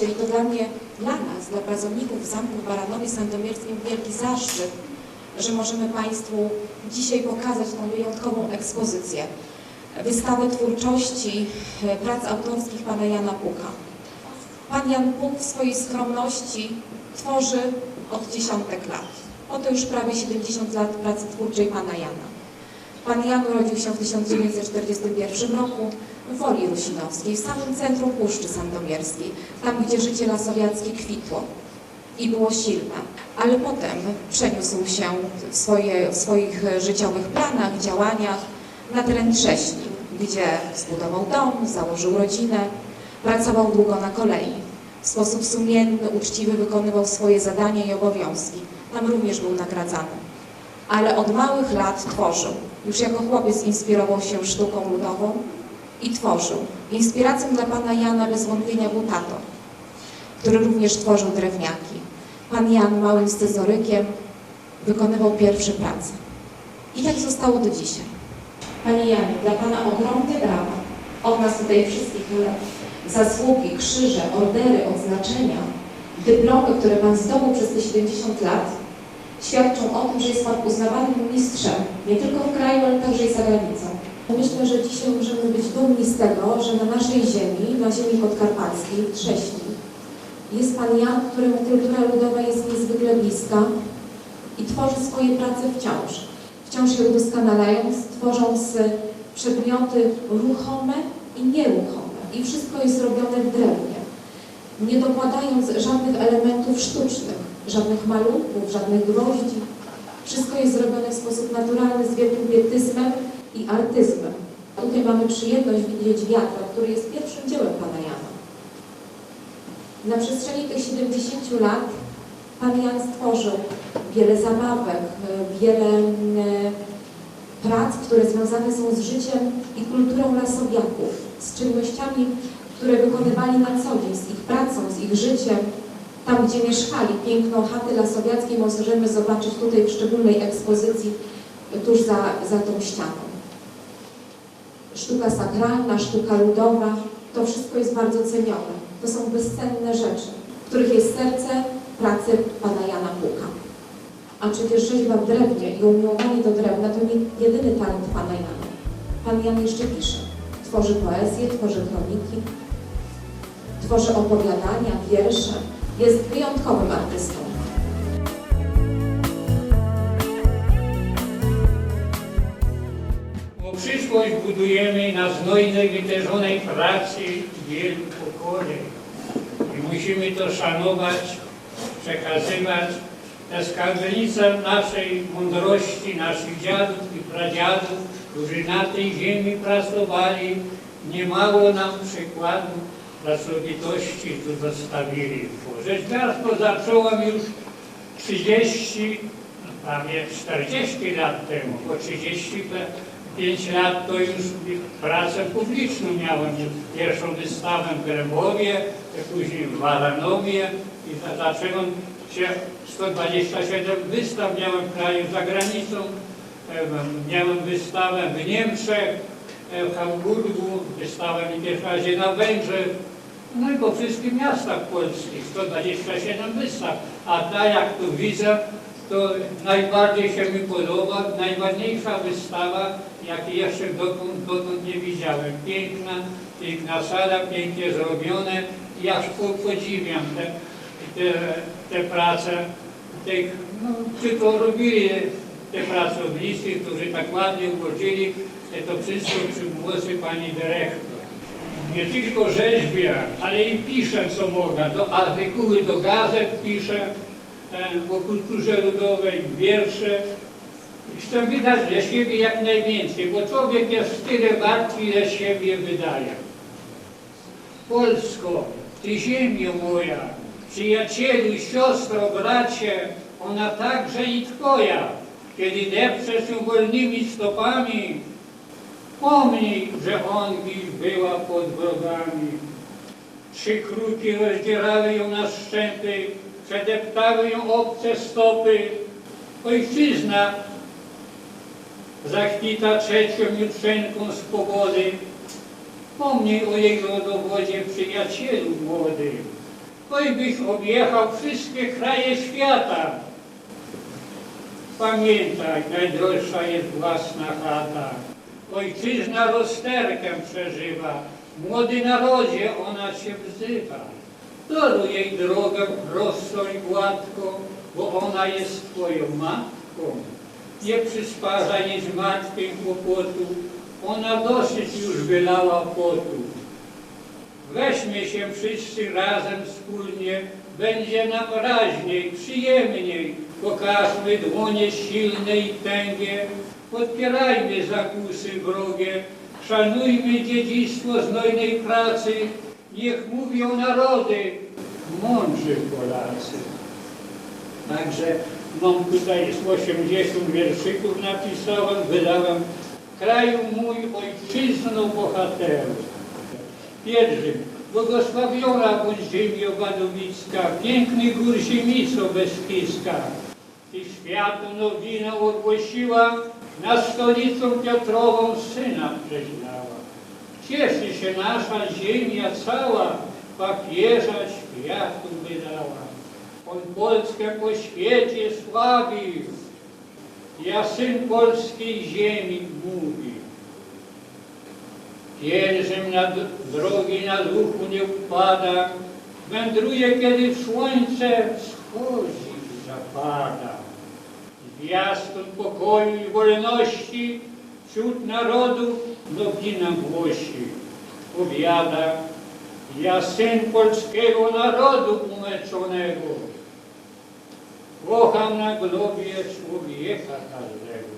się i to dla mnie, dla nas, dla pracowników Zamku w Baranowie Sandomierskim wielki zaszczyt, że możemy Państwu dzisiaj pokazać tą wyjątkową ekspozycję. Wystawę twórczości e, prac autorskich pana Jana Puka. Pan Jan Puk w swojej skromności tworzy od dziesiątek lat. Oto już prawie 70 lat pracy twórczej pana Jana. Pan Jan urodził się w 1941 roku Woli Rusinowskiej, w samym centrum Puszczy Sandomierskiej, tam gdzie życie lasowiackie kwitło i było silne. Ale potem przeniósł się w, swoje, w swoich życiowych planach, działaniach na teren Trześni, gdzie zbudował dom, założył rodzinę, pracował długo na kolei. W sposób sumienny, uczciwy wykonywał swoje zadania i obowiązki. Tam również był nagradzany. Ale od małych lat tworzył. Już jako chłopiec inspirował się sztuką ludową i tworzył. Inspiracją dla pana Jana bez wątpienia był tato, który również tworzył drewniaki. Pan Jan małym scyzorykiem wykonywał pierwsze prace. I tak zostało do dzisiaj. Panie Janie, dla Pana ogromne brawa. Od nas tutaj wszystkich zasługi, krzyże, ordery, odznaczenia, dyplomy, które Pan zdobył przez te 70 lat, świadczą o tym, że jest Pan uznawanym mistrzem nie tylko w kraju, ale także i za granicą. Myślę, że dzisiaj możemy być dumni z tego, że na naszej ziemi, na ziemi podkarpackiej, Trześni, jest Pan Jan, któremu kultura ludowa jest niezwykle bliska i tworzy swoje prace wciąż. Wciąż je udoskonalając, tworząc przedmioty ruchome i nieruchome. I wszystko jest robione w drewnie, nie dokładając żadnych elementów sztucznych, żadnych malunków, żadnych gwoździ. Wszystko jest zrobione w sposób naturalny, z wielkim pietyzmem i artyzmem. Tutaj mamy przyjemność widzieć wiatra, który jest pierwszym dziełem Pana Jana. Na przestrzeni tych 70 lat Pan Jan stworzył wiele zabawek, wiele mm, prac, które związane są z życiem i kulturą lasowiaków, z czynnościami, które wykonywali na co dzień, z ich pracą, z ich życiem, tam gdzie mieszkali. Piękną chaty lasowiackiej możemy zobaczyć tutaj w szczególnej ekspozycji tuż za, za tą ścianą. Sztuka sakralna, sztuka ludowa, to wszystko jest bardzo cenione. To są bezcenne rzeczy, w których jest serce pracy pana Jana Puka. A przecież rzeźba w drewnie i umiłowanie do drewna to nie jedyny talent pana Jana. Pan Jan jeszcze pisze. Tworzy poezję, tworzy kroniki, tworzy opowiadania, wiersze. Jest wyjątkowym artystą. Przyszłość budujemy na znojnej, wytężonej pracy wielu pokoleń. I musimy to szanować, przekazywać. Jest skarbnica naszej mądrości, naszych dziadów i pradziadów, którzy na tej ziemi pracowali. Niemało nam przykładów pracowitości tu zostawili. Rzeźbiarstwo zacząłem już 30, no prawie 40 lat temu, bo 35 lat to już pracę publiczną miałem. Pierwszą wystawę w Grębowie, później w Waranowie i zacząłem się 127 wystaw miałem w kraju, za granicą. E, Miałem wystawę w Niemczech, e, w Hamburgu, wystawę mi pierwszy razie na Węgrzech, no i po wszystkich miastach polskich, 127 wystaw. A ta, jak tu widzę, to najbardziej się mi podoba, najładniejsza wystawa, jakiej jeszcze dotąd, dotąd nie widziałem. Piękna, piękna sala, pięknie zrobione po- podziwiam te, te, te prace tych, no, którzy to robili, te pracownicy, którzy tak ładnie ułożyli to wszystko przy pomocy pani dyrektor nie tylko rzeźbia, ale i piszę co mogę. Do artykuły do gazet piszę e, o kulturze ludowej, wiersze. Chcę wydać dla siebie jak najwięcej, bo człowiek jest tyle wart, ile siebie wydaje. Polsko, Ty ziemio moja, przyjacielu, siostro, bracie, ona także i Twoja, kiedy depczesz ją wolnymi stopami, Pomnij, że Ongi była pod wrogami. Trzy kruki rozdzierały ją na szczęty, przedeptały ją obce stopy. Ojczyzna zachwita trzecią jutrzenką z pogody. Pomnij o jej rodowodzie, przyjacielu młody. Oj byś objechał wszystkie kraje świata. Pamiętaj, najdroższa jest własna chata. Ojczyzna rozterkę przeżywa, młody narodzie ona się wzywa. Toruj jej drogę prostą i gładką, bo ona jest twoją matką. Nie przysparza jej z martwień kłopotu, ona dosyć już wylała potu. Weźmy się wszyscy razem wspólnie, będzie nam raźniej, przyjemniej. Pokażmy dłonie silne i tęgie, podpierajmy zakusy wrogie, szanujmy dziedzictwo znojnej pracy, niech mówią narody, mądrzy Polacy. Także mam tutaj z 80 wierszyków napisałem, wydałem kraju mój ojczyzno bohateru. Pierwszy. Błogosławiona bądź ziemi owadowicka, piękny gór ziemico bezpiska. Ty światu nowinę ogłosiła, na stolicą Piotrową syna przeźlała. Cieszy się nasza ziemia cała, papieża światu wydała. On Polskę po świecie sławi, ja syn polskiej ziemi mówi. Pielgrzym na drogi na duchu nie upada, wędruje, kiedy słońce wschodzi zapada. Zwiastun pokoju i wolności wśród narodów nowina głosi. Powiada, ja syn polskiego narodu umęczonego, kocham na globie człowieka każdego.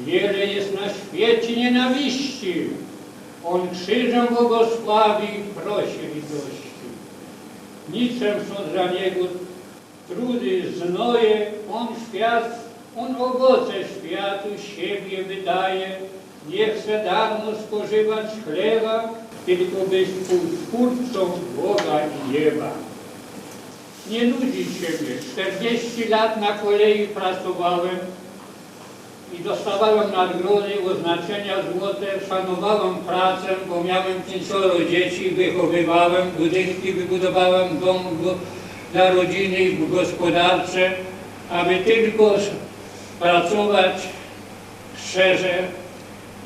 Wiele jest na świecie nienawiści, on krzyżem błogosławi, prosi litości. Niczym są dla niego trudy, znoje, on świat, on owoce światu siebie wydaje. Nie chce dawno spożywać chleba, tylko być twórcą Boga i nieba. Nie nudzi siebie. 40 lat na kolei pracowałem i dostawałem nagrody, oznaczenia złote, szanowałem pracę, bo miałem pięcioro dzieci, wychowywałem, budynki wybudowałem, dom dla rodziny i gospodarcze, aby tylko pracować szczerze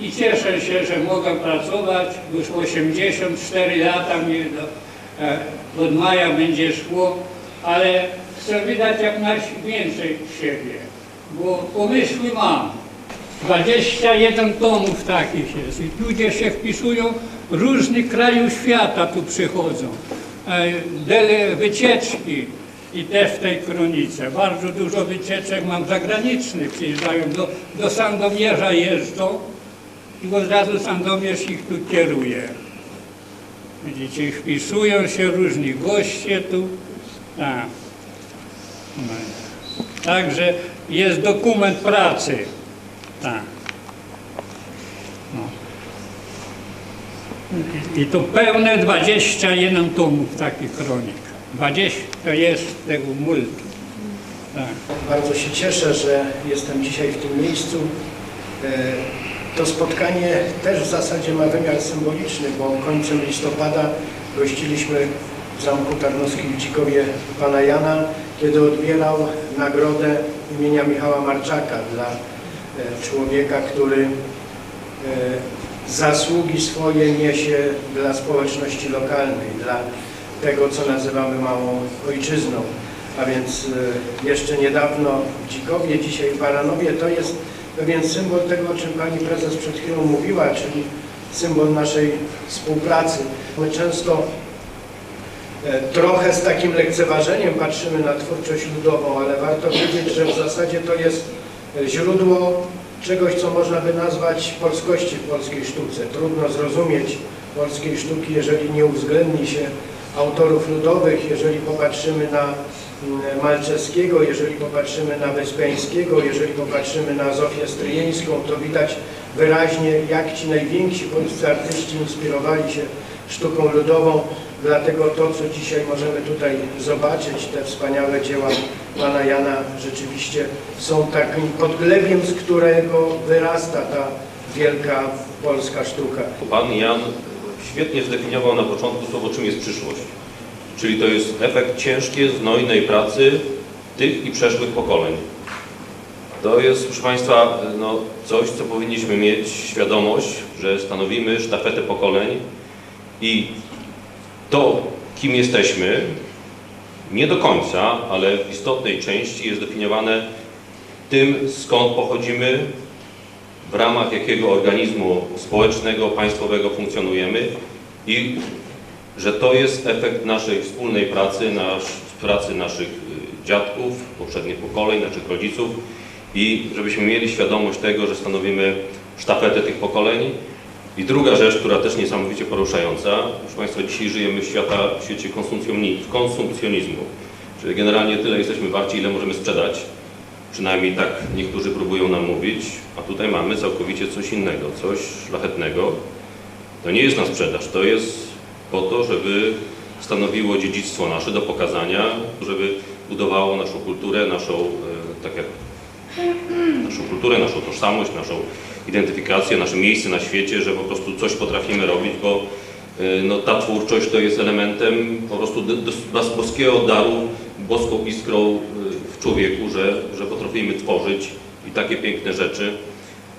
i cieszę się, że mogę pracować, już 84 lata mi do, e, od maja będzie szło, ale chcę wydać jak najwięcej siebie bo pomysły mam. 21 tomów takich jest i ludzie się wpisują, różnych krajów świata tu przychodzą. E, Dele wycieczki i też w tej kronice. Bardzo dużo wycieczek mam zagranicznych, przyjeżdżają do, do Sandomierza jeżdżą i od razu Sandomierz ich tu kieruje. Widzicie, wpisują się różni goście tu. Tak. No. Także jest dokument pracy. Tak. No. I- I to pełne 21 tomów takich kronik. 20 to jest tego multu. Tak. Bardzo się cieszę, że jestem dzisiaj w tym miejscu. E, To spotkanie też w zasadzie ma wymiar symboliczny, bo końcem listopada gościliśmy w Zamku Tarnowskim w Dzikowie pana Jana, kiedy odbierał nagrodę imienia Michała Marczaka dla e, człowieka, który e, zasługi swoje niesie dla społeczności lokalnej, dla tego, co nazywamy małą ojczyzną. A więc e, jeszcze niedawno Dzikowie, dzisiaj Baranowie, to jest pewien symbol tego, o czym Pani Prezes przed chwilą mówiła, czyli symbol naszej współpracy. My często e, trochę z takim lekceważeniem patrzymy na twórczość ludową, ale warto wiedzieć, że w zasadzie to jest e, źródło czegoś, co można by nazwać polskości w polskiej sztuce. Trudno zrozumieć polskiej sztuki, jeżeli nie uwzględni się autorów ludowych, jeżeli popatrzymy na mm, Malczewskiego, jeżeli popatrzymy na Wyspiańskiego, jeżeli popatrzymy na Zofię Stryjeńską, to widać wyraźnie, jak ci najwięksi polscy artyści inspirowali się sztuką ludową. Dlatego to, co dzisiaj możemy tutaj zobaczyć, te wspaniałe dzieła pana Jana, rzeczywiście są takim podglebiem, z którego wyrasta ta wielka polska sztuka. Pan Jan świetnie zdefiniował na początku słowo, czym jest przyszłość. Czyli to jest efekt ciężkiej, znojnej pracy tych i przeszłych pokoleń. To jest, proszę Państwa, no, coś, co powinniśmy mieć świadomość, że stanowimy sztafetę pokoleń i to, kim jesteśmy, nie do końca, ale w istotnej części jest definiowane tym, skąd pochodzimy, w ramach jakiego organizmu społecznego, państwowego funkcjonujemy i że to jest efekt naszej wspólnej pracy, nasz, pracy naszych y, dziadków, poprzednich pokoleń, naszych rodziców i żebyśmy mieli świadomość tego, że stanowimy sztafetę tych pokoleń. I druga rzecz, która też niesamowicie poruszająca, proszę Państwa, dzisiaj żyjemy w, świata, w świecie konsumpcjoni- konsumpcjonizmu, czyli generalnie tyle jesteśmy warci, ile możemy sprzedać. Przynajmniej tak niektórzy próbują nam mówić, a tutaj mamy całkowicie coś innego, coś szlachetnego. To nie jest na sprzedaż, to jest po to, żeby stanowiło dziedzictwo nasze do pokazania, żeby budowało naszą kulturę, naszą, e, tak jak naszą kulturę, naszą tożsamość, naszą identyfikację, nasze miejsce na świecie, że po prostu coś potrafimy robić, bo y, no, ta twórczość to jest elementem po prostu boskiego daru, boską iskrą w człowieku, że, że potrafimy tworzyć i takie piękne rzeczy.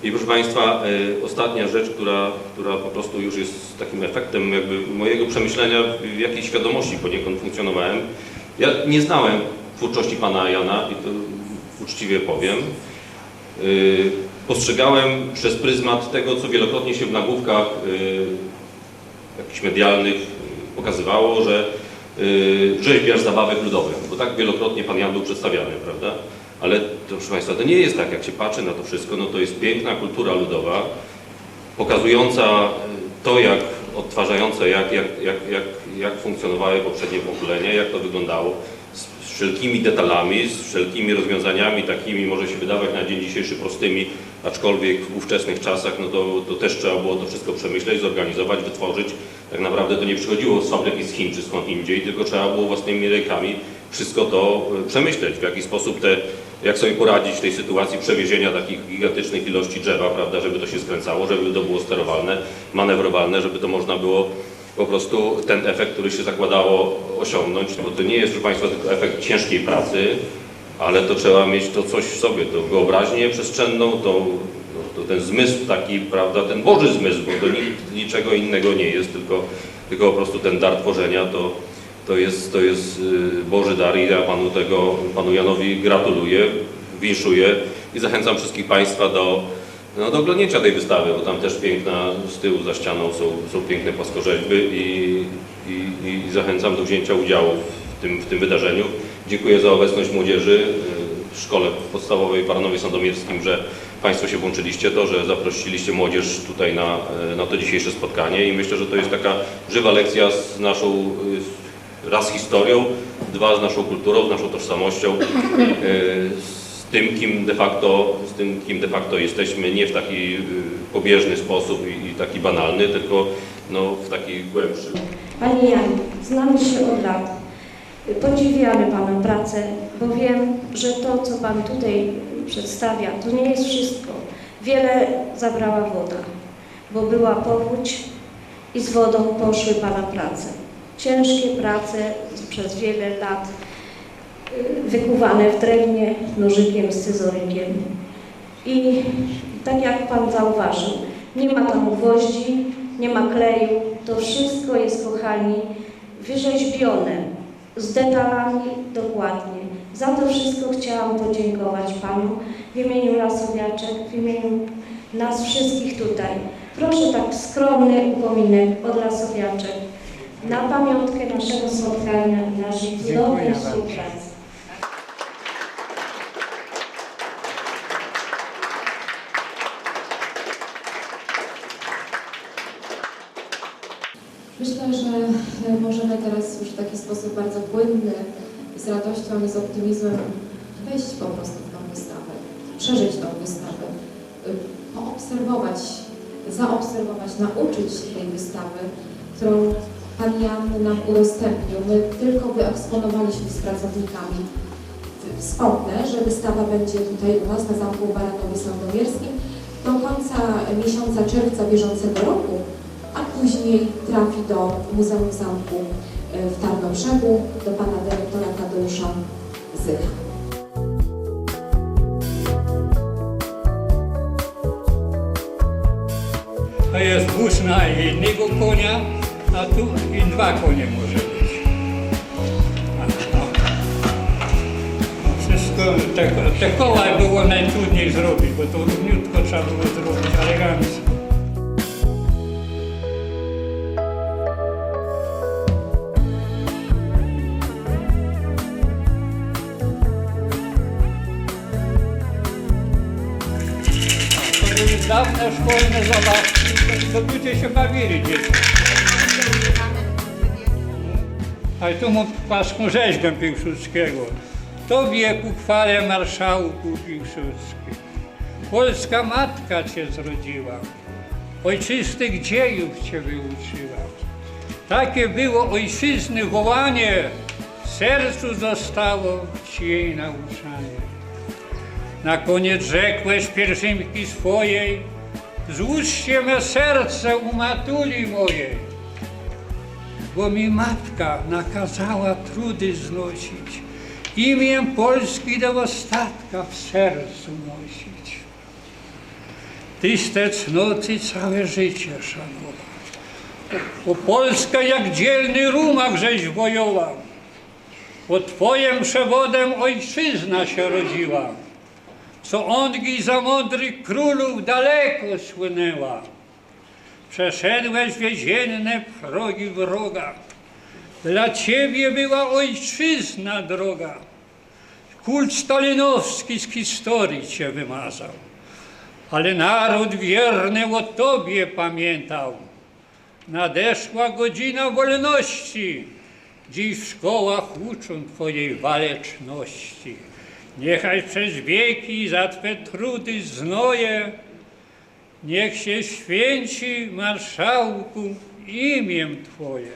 I proszę Państwa, y, ostatnia rzecz, która, która po prostu już jest takim efektem mojego przemyślenia, w jakiej świadomości poniekąd funkcjonowałem. Ja nie znałem twórczości Pana Jana i to uczciwie powiem. Y, Postrzegałem przez pryzmat tego, co wielokrotnie się w nagłówkach y, jakichś medialnych pokazywało, że rzeźbiarz zabawek ludowych, bo tak wielokrotnie Pan Jan był przedstawiany, prawda? Ale to, proszę Państwa, to nie jest tak, jak się patrzy na to wszystko, no to jest piękna kultura ludowa, pokazująca y, to, jak odtwarzające, jak, jak, jak, jak, jak funkcjonowały poprzednie pokolenia, jak to wyglądało, z z wszelkimi detalami, z wszelkimi rozwiązaniami takimi, może się wydawać na dzień dzisiejszy prostymi, aczkolwiek w ówczesnych czasach, no to, to też trzeba było to wszystko przemyśleć, zorganizować, wytworzyć. Tak naprawdę to nie przychodziło z fabryki z Chin czy skąd indziej, tylko trzeba było własnymi rękami wszystko to e, przemyśleć, w jaki sposób te, jak sobie poradzić w tej sytuacji przewiezienia takich gigantycznych ilości drzewa, prawda, żeby to się skręcało, żeby to było sterowalne, manewrowalne, żeby to można było po prostu ten efekt, który się zakładało osiągnąć, bo to nie jest, proszę Państwa, tylko efekt ciężkiej pracy, ale to trzeba mieć to coś w sobie, to wyobraźnię przestrzenną, to, to ten zmysł taki, prawda, ten Boży zmysł, bo to nic, niczego innego nie jest, tylko, tylko po prostu ten dar tworzenia to, to jest, to jest y, Boży dar i ja Panu tego, Panu Janowi gratuluję, winszuję i zachęcam wszystkich Państwa do, no, do oglądnięcia tej wystawy, bo tam też piękna, z tyłu za ścianą są, są piękne płaskorzeźby i, i, i zachęcam do wzięcia udziału w tym, w tym wydarzeniu. Dziękuję za obecność młodzieży w szkole podstawowej w Baranowie Sandomierskim, że Państwo się włączyliście, to, że zaprosiliście młodzież tutaj na, y, na to dzisiejsze spotkanie i myślę, że to jest taka żywa lekcja z naszą y, raz historią, dwa z naszą kulturą, z naszą tożsamością, y, z tym, kim de facto, z tym, kim de facto jesteśmy, nie w taki pobieżny sposób i, taki banalny, tylko no, w taki głębszy. Panie Janie, znamy się od lat. Podziwiamy Pana pracę, bo wiem, że to, co Pan tutaj przedstawia, to nie jest wszystko. Wiele zabrała woda, bo była powódź i z wodą poszły Pana prace. Ciężkie prace przez wiele lat, y, wykuwane w drewnie nożykiem, scyzorykiem. I tak jak Pan zauważył, nie ma tam gwoździ, nie ma kleju, to wszystko jest, kochani, wyrzeźbione, z detalami dokładnie. Za to wszystko chciałam podziękować Panu w imieniu Lasowiaczek, w imieniu nas wszystkich tutaj. Proszę tak skromny upominek od Lasowiaczek na pamiątkę naszego spotkania i naszej cudownej współpracy. Myślę, że możemy teraz już w taki sposób bardzo płynny, z radością i z optymizmem wejść po prostu w tą wystawę, przeżyć tą wystawę, y, poobserwować, zaobserwować, nauczyć się tej wystawy, którą Pan Jan nam udostępnił. My tylko wyeksponowaliśmy z pracownikami. Wspomnę, że wystawa będzie tutaj u nas na Zamku w Baranowie Sandomierskim do końca miesiąca czerwca bieżącego roku, a później trafi do Muzeum Zamku w Tarnobrzegu do pana dyrektora Tadeusza Zycha. To jest wóz na jednego konia, a tu i dwa konie może być. Wszystko, te, te koła było najtrudniej zrobić, bo to równiutko trzeba było zrobić elegancko. Dawne szkolne zabawki, to ludzie się bawili dzieci. A tu mu paską rzeźbę Piłsudskiego. To wieku chwalę marszałku Piłsudski. Polska matka cię zrodziła, ojczystych dziejów cię wyuczyła. Takie było ojczyzny wołanie, w sercu zostało ci jej nauczanie. Na koniec rzekłeś pielgrzymki swojej, złóżcie me serce u matuli mojej, bo mi matka nakazała trudy znosić, imię Polski do ostatka w sercu nosić. Tyś te cnoty całe życie szanował, bo Polska jak dzielny rumak żeś wojował, pod Twoim przewodem ojczyzna się rodziła co ongi za mądrych królów daleko słynęła. Przeszedłeś więzienne progi wroga. Dla ciebie była ojczyzna droga. Kult stalinowski z historii cię wymazał. Ale naród wierny o tobie pamiętał. Nadeszła godzina wolności. Dziś w szkołach uczą twojej waleczności. Niechaj przez wieki za Twe trudy znoje, niech się święci marszałku imię Twoje.